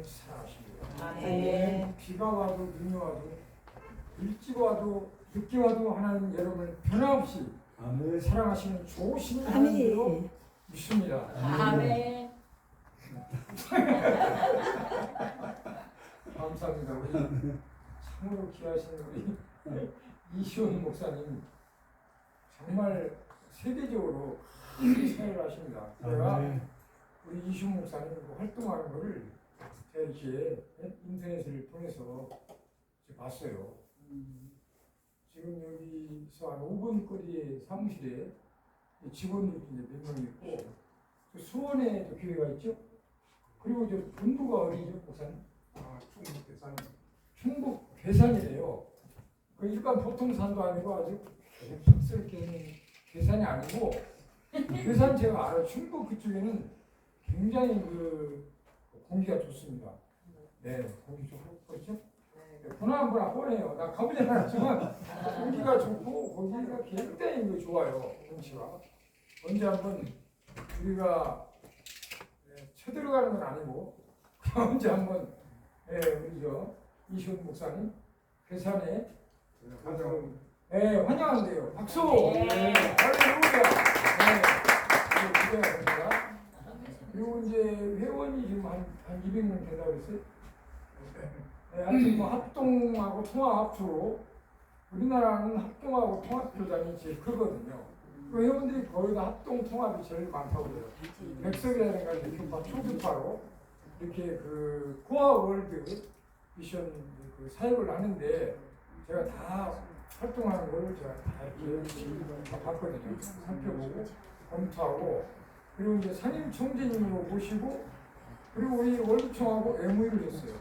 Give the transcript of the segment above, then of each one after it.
목사님 사랑하십니다. 아멘. 비가 와도 눈이 와도 일찍 와도 늦게 와도 하나님 여러분을 변함없이 아멘. 사랑하시는 좋으신 하나님으로. 믿습니다. 아멘. 감사합니다. 우리 참으로 귀하신 우리 이시원 목사님 정말 세계적으로 사역을 하십니다. 제가. 우리 이시원 목사님 그 활동하는 거를 제가 이렇게 인터넷을 통해서 봤어요. 지금 여기서 한 5분 거리의 사무실에 직원들이 이제 몇명 있고 또 수원에 또 교회가 있죠. 그리고 저 본부가 어디죠, 목사님? 아, 충북 대산. 충북 괴산이래요. 그 일반 보통 산도 아니고 아주 흡스럽게 있는 괴산이 아니고 괴산 제가 알아요. 충북 그쪽에는 굉장히 그 공기가 좋습니다. 네, 공기 좋고 그렇죠? 보나보나 뻔해요. 나 가보진 않았지만 공기가 좋고 거기가 굉장히 그 좋아요. 경치가. 언제 한번 우리가 네, 쳐들어 가는 건 아니고 언제 한번 예, 우리 저 이시훈 목사님 괴산에 가장 예, 환영한대요. 박수. 네. 네, 할렐루야. 네, 네, 기대가 됩니다. 이제 회원이 지금 한, 한 200명 된다고 그랬어요. 네, 하여튼 뭐 합동하고 통합합주로 우리나라는 합동하고 통합교단이 제일 크거든요. 그 회원들이 거의 다 합동 통합이 제일 많다고 그래요. 백석이라든가 이렇게 교파 초교파로 이렇게 그 코아 월드 미션 그 사역을 하는데 제가 다 활동하는 거를 제가 다 이렇게 다 봤거든요. 살펴보고 검토하고 그리고 이제 상임 총재님으로 모시고 그리고 우리 월드총하고 MOU를 했어요.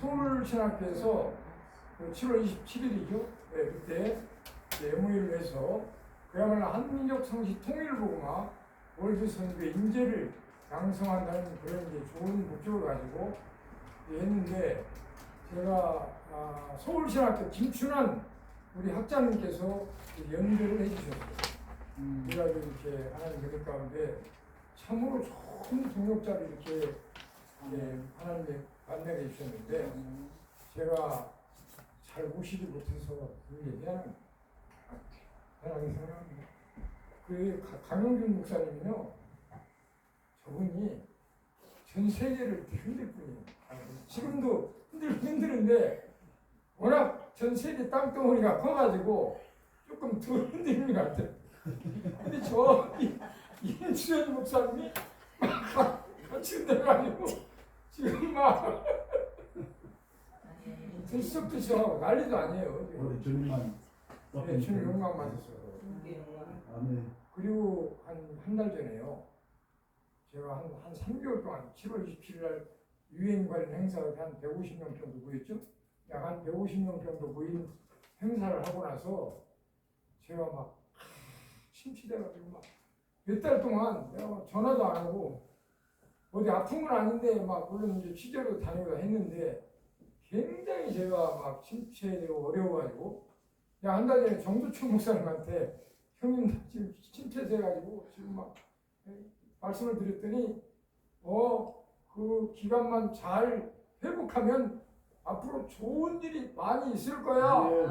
서울신학교에서 그 7월 27일이죠. 네, 그때 MOU를 해서 그야말로 한민족 성시 통일을 보고막 월드 선교의 인재를 양성한다는 그런 이제 좋은 목적을 가지고 했는데 제가 아, 서울신학교 김춘환 우리 학자님께서 그 연결을 해주셨어요. 그래가지고 이렇게 하나님 은혜 가운데 참으로 좋은 동역자를 이렇게 예, 하나님의 만나게 해주셨는데 제가 잘 모시지 못해서 그 얘기하는 하나님 사랑합니다. 그 가- 강영준 목사님은요 저분이 전 세계를 흔들 뿐이에요. 아, 지금도 흔들 흔드는데 워낙 전 세계 땅덩어리가 커가지고 조금 덜 흔들리는 것 같아요. 근데 저 이- 이인수연 목사님이 막 같이 흔들어가지고 지금 막 들썩들썩 하고 난리도 아니에요. 우리 주님만 네, 주님 영광 받으셔서. 아멘. 그리고 한 한 달 전에요. 제가 한, 한 3개월 동안 7월 27일 날 유엔 관련 행사가 한 150명 정도 모였죠. 약 한 150명 정도 모인 행사를 하고 나서 제가 막 침치돼가지고 막 몇 달 동안 내가 막 전화도 안 하고 어디 아픈 건 아닌데 막 물론 이제 취재로 다니고 했는데 굉장히 제가 막 침체되고 어려워가지고 야한달 전에 정두춘 목사님한테 형님 나 지금 침체돼가지고 지금 막 말씀을 드렸더니 어 그 기간만 잘 회복하면 앞으로 좋은 일이 많이 있을 거야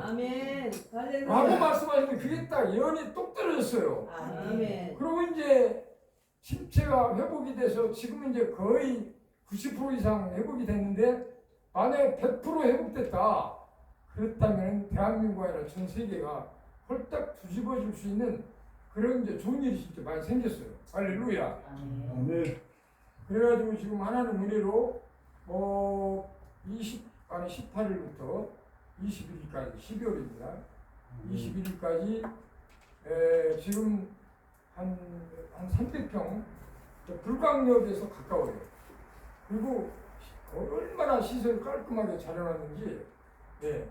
아멘. 라고 할렐루야. 말씀하시는데 그게 딱 예언이 똑 떨어졌어요 아멘. 그리고 이제 침체가 회복이 돼서 지금 이제 거의 90% 이상 회복이 됐는데 만약에 100% 회복됐다 그렇다면 대한민국 아니라 전 세계가 홀딱 뒤집어질 수 있는 그런 이제 좋은 일이 진짜 많이 생겼어요 할렐루야 아멘. 그래가지고 지금 하나님 은혜로 어, 20 아니 18일부터 21일까지 12월입니다. 21일까지 에, 지금 한, 한 300평 불광역에서 가까워요. 그리고 얼마나 시설 깔끔하게 잘 해놨는지 예,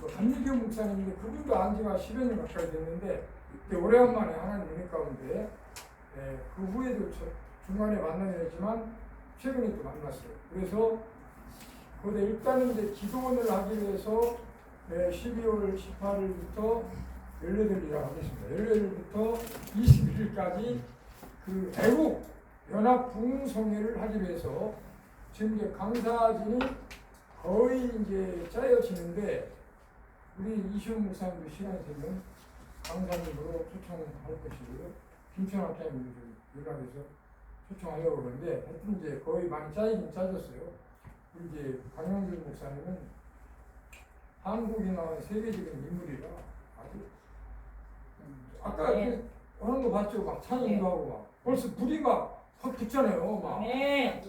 뭐 감리교 목사님인데 그분도 안 지가 10여 년 가까이 됐는데 그때 오래간만에 하나님 은혜 가운데 예, 그 후에도 저, 중간에 만나긴 했지만 최근에 또 만났어요. 그래서 그런데 일단은 이제 기도원을 하기 위해서 네, 12월 18일부터 18일이라고 하겠습니다. 18일부터 21일까지 그 애국 연합 부흥성회를 하기 위해서 지금 이제 강사진이 거의 이제 짜여지는데 우리 이시훈 목사님도 시간이 되면 강사님으로 초청할 것이고요. 김천 학장님도 좀 연락해서 초청하려고 그러는데 하여튼 이제 거의 많이 짜이긴 짜졌어요. 이제 강영준 목사님은 한국이 나온 세계적인 인물이라 아주 아까 네. 그 하는 거 봤죠? 막 찬양도 하고 막 벌써 불이 막 확 붙잖아요. 막 아멘.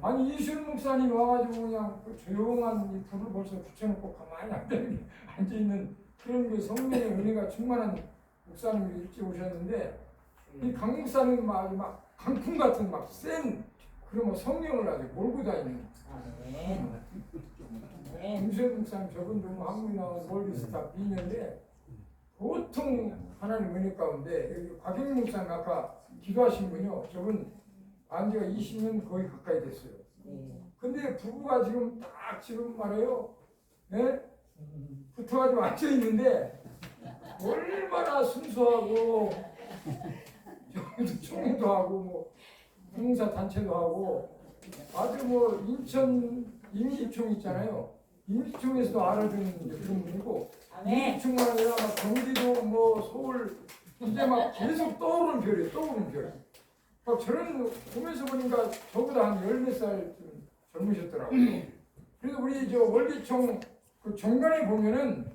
아니 이시훈 목사님 와가지고 그냥 그 조용한 이 불을 벌써 붙여놓고 가만히 앉아 있는 그런 그 성령의 은혜가 충만한 목사님이 일찍 오셨는데 이 강 목사님 막, 막 강풍 같은 막센 뭐 성령을 아주 몰고 다니는 아멘. 김수현 목사님 저분도 뭐 한국에 나온 월드스타 미인인데 보통 하나님 은혜 가운데 여기 곽영 목사님 아까 기도하신 분요 저분 안지가 20년 거의 가까이 됐어요. 네. 근데 부부가 지금 딱 지금 말해요. 예? 붙어가지고 앉아 있는데 얼마나 순수하고 총회도 하고 뭐 봉사 단체도 하고 아주 뭐 인천 임시총 있잖아요. 임시총에서도 알아듣는 이제 그런 분이고. 임시총만 아니라 막 경기도 뭐 서울 이제 막 계속 떠오르는 별이에요. 떠오르는 별. 막 저런 보면서 보니까 저보다 한 열 몇살좀 젊으셨더라고요. 그래서 우리 저 월기총 그 정관에 보면은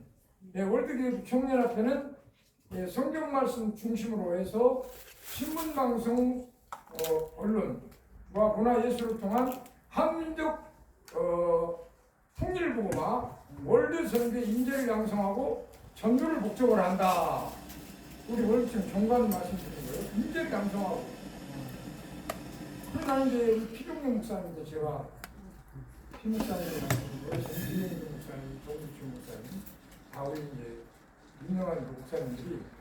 예, 월드교육 청년합회는 예, 성경 말씀 중심으로 해서 신문 방송 어, 언론과 문화 예술을 통한 한민족 어, 통일보고마 월드 선교 인재를 양성하고 전도를 목적으로 한다. 우리 월드총 정관 말씀드린 거예요. 인재를 양성하고. 그럼 나는 이제 피종용 목사님인데 제가 피 목사님이랑 정진영 목사님, 정주춘 목사님 다 우리 이제 유명한 그 목사님들이 다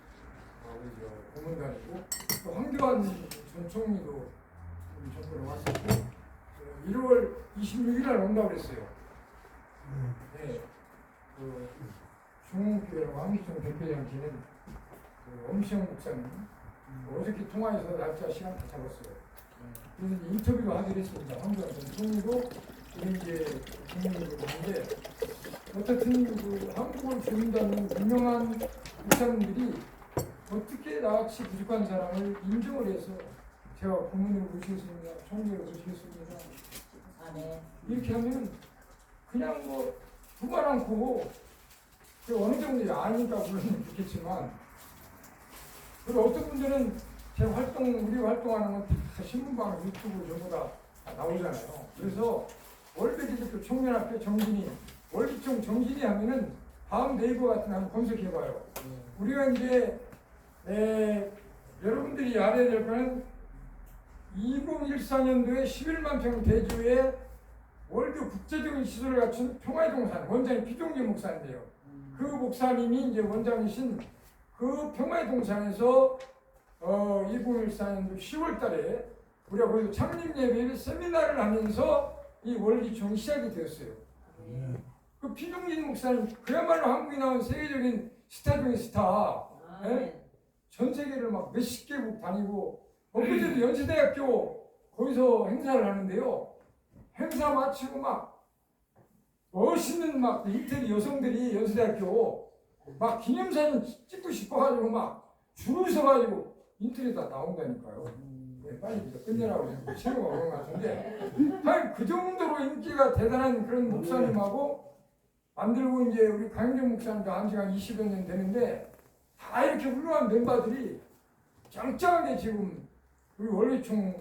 우리 저 고문단이고 또 황교안 전 총리도 우리 정부에 왔었고 어, 1월 26일 날 온다고 그랬어요. 네. 그 중국교회라고 한기총 대표장 지낸 그 엄시영 목사님 그 어저께 통화해서 날짜 시간 다 잡았어요. 그래서 이제 인터뷰도 하기로 했습니다. 황교안 전 총리도 이제 국민들도 하는데 어쨌든 그 한국을 주인다는 유명한 목사님들이 어떻게 나같이 부족한 사람을 인정을 해서 제가 고문을 모시겠습니다. 총리를 모시겠습니다. 아멘. 이렇게 하면 그냥 뭐 두말 않고 그 어느 정도 아니까 물론 좋겠지만 그리고 어떤 분들은 제 활동 우리 활동하는 건 다 신문방 유튜브 전부 다 나오잖아요. 그래서 월드기독교 청년학교 정진이 월드총 정진이 하면은 다음 네이버 같은 거 한번 검색해봐요. 우리가 이제 에, 여러분들이 알아야 될 거는 2014년도에 11만 평 대주에 월드 국제적인 시설을 갖춘 평화의 동산 원장이 피종기 목사인데요. 그 목사님이 이제 원장이신 그 평화의 동산에서 어 2014년도 10월달에 우리가 거기서 창립 예배 세미나를 하면서 이 월기총이 시작이 되었어요. 그 피종진 목사님 그야말로 한국에 나온 세계적인 스타 중의 스타. 아멘. 전 세계를 막 몇십 개국 다니고 엊그제도 연세대학교 거기서 행사를 하는데요. 행사 마치고 막 멋있는 막 이태리 여성들이 연세대학교 막 기념사진 찍고 싶어가지고 막 줄을 서가지고 인터넷에 다 나온다니까요. 네, 빨리 이제 끝내라고 지금 체로가 오는 것 같은데 하여튼 그 정도로 인기가 대단한 그런 목사님하고 만들고 이제 우리 강정 목사님도 한 지가 20여 년 되는데 다 이렇게 훌륭한 멤버들이 짱짱하게 지금 우리 원리총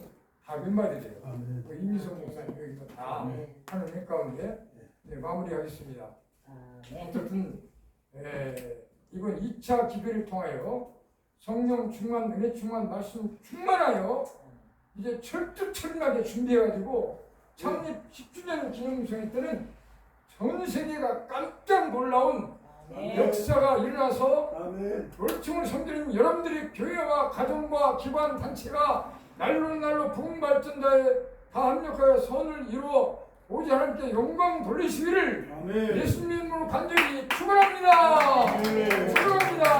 다 멤버들이에요. 아멘. 뭐 이미선 목사님 여기서 다 아멘. 하는 회 가운데 네, 마무리하겠습니다. 아멘. 어쨌든 에, 이번 2차 기도를 통하여 성령 충만, 은혜 충만, 말씀 충만하여 이제 철두철미하게 준비해가지고 창립 10주년 기념성회 때는 전 세계가 깜짝 놀라운. 역사가 일어나서. 월충을 섬기는 여러분들의 교회와 가정과 기관 단체가 날로 날로 부흥 발전다에 다 합력하여 선을 이루어 오직 하나님께 영광 돌리시기를. 예수님으로 간절히 축원합니다. 축원합니다.